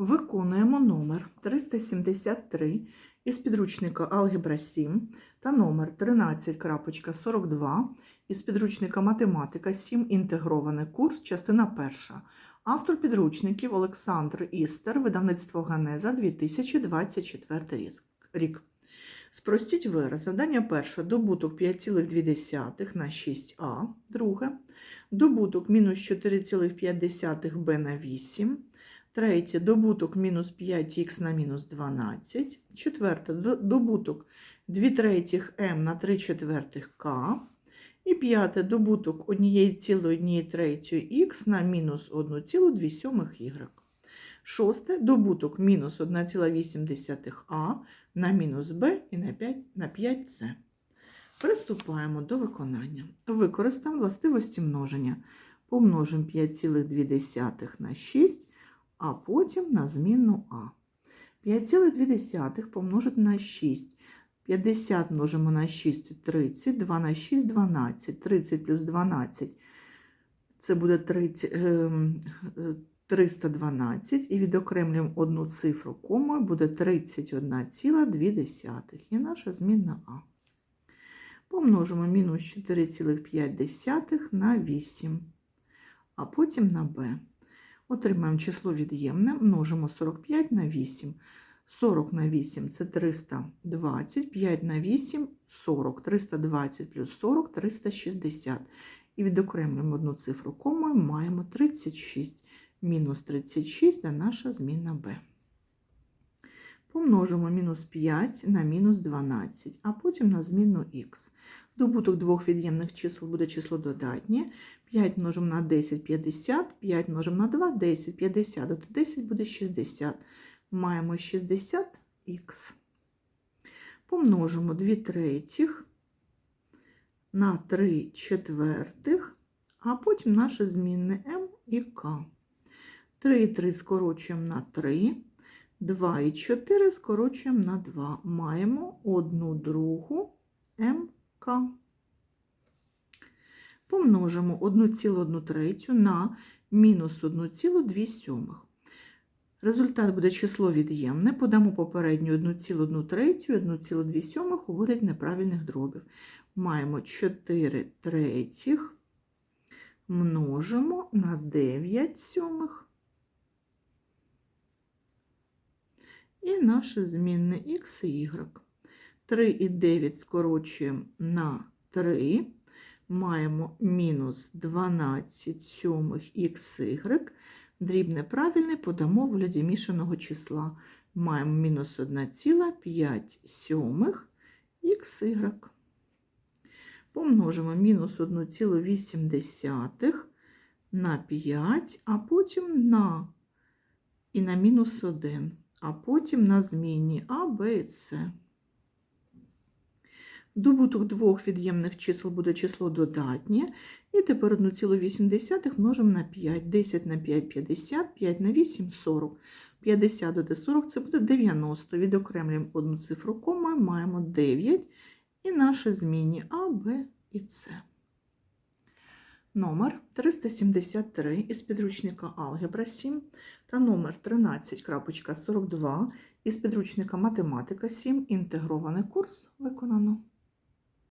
Виконуємо номер 373 із підручника Алгебра 7 та номер 13.42 із підручника Математика 7. Інтегрований курс, частина перша. Автор підручників Олександр Істер, видавництво Ганеза 2024 рік. Спростіть вираз. Завдання перше. Добуток 5,2 на 6а. Друге. Добуток мінус 4,5b на 8. Третє добуток мінус 5х на мінус 12. Четверте добуток 2 третіх м на 3 четвертих к. І п'яте добуток 1,1 третьої х на мінус 1,2 y. Шосте добуток мінус 1,8 а на мінус b і на 5, на 5c. Приступаємо до виконання. Використаємо властивості множення. Помножимо 5,2 на 6 а потім на змінну А. 5,2 помножити на 6. 50 множимо на 6 30, 2 на 6 12, 30 плюс 12 це буде 30, ем, е, 312 і відокремлюємо одну цифру комою, буде 31,2 і наша змінна А. Помножимо мінус 4,5 на 8, а потім на b. Отримаємо число від'ємне, множимо 45 на 8. 40 на 8 це 320, 5 на 8 40, 320 плюс 40 360. І відокремлюємо одну цифру комою, маємо 36. Мінус 36 це наша змінна b. Помножимо мінус 5 на мінус 12, а потім на змінну х. Добуток двох від'ємних чисел буде число додатнє. 5 множимо на 10 – 50, 5 множимо на 2 – 10, 50, до 10 буде 60. Маємо 60х. Помножимо 2 третіх на 3 четвертих, а потім наше змінне m і k. 3 і 3 скорочуємо на 3, 2 і 4 скорочуємо на 2. Маємо 1 другу МК. Помножимо 1,1 третю на мінус 1,2. Результат буде число від'ємне. Подамо попередню 1,1 третю і 1,2 у вигляді неправильних дробів. Маємо 4 третіх множимо на 9 сьомих. І наше змінне х і y. 3 і 9 скорочуємо на 3. Маємо мінус 12 сьомих xy. Дрібне правильне подамо в вигляді мішаного числа. Маємо мінус 1,5 сьомих xy. Помножимо мінус 1,8 на 5, а потім на і на мінус 1, а потім на змінні А, Б і С. Добуток двох від'ємних чисел буде число додатнє. І тепер 1,8 множимо на 5. 10 на 5 – 50, 5 на 8 – 40. 50 додати 40 – це буде 90. Відокремлюємо одну цифру комою, маємо 9. І наші змінні А, Б і С. Номер 373 із підручника Алгебра 7 та номер 13.42 із підручника Математика 7. Інтегрований курс виконано.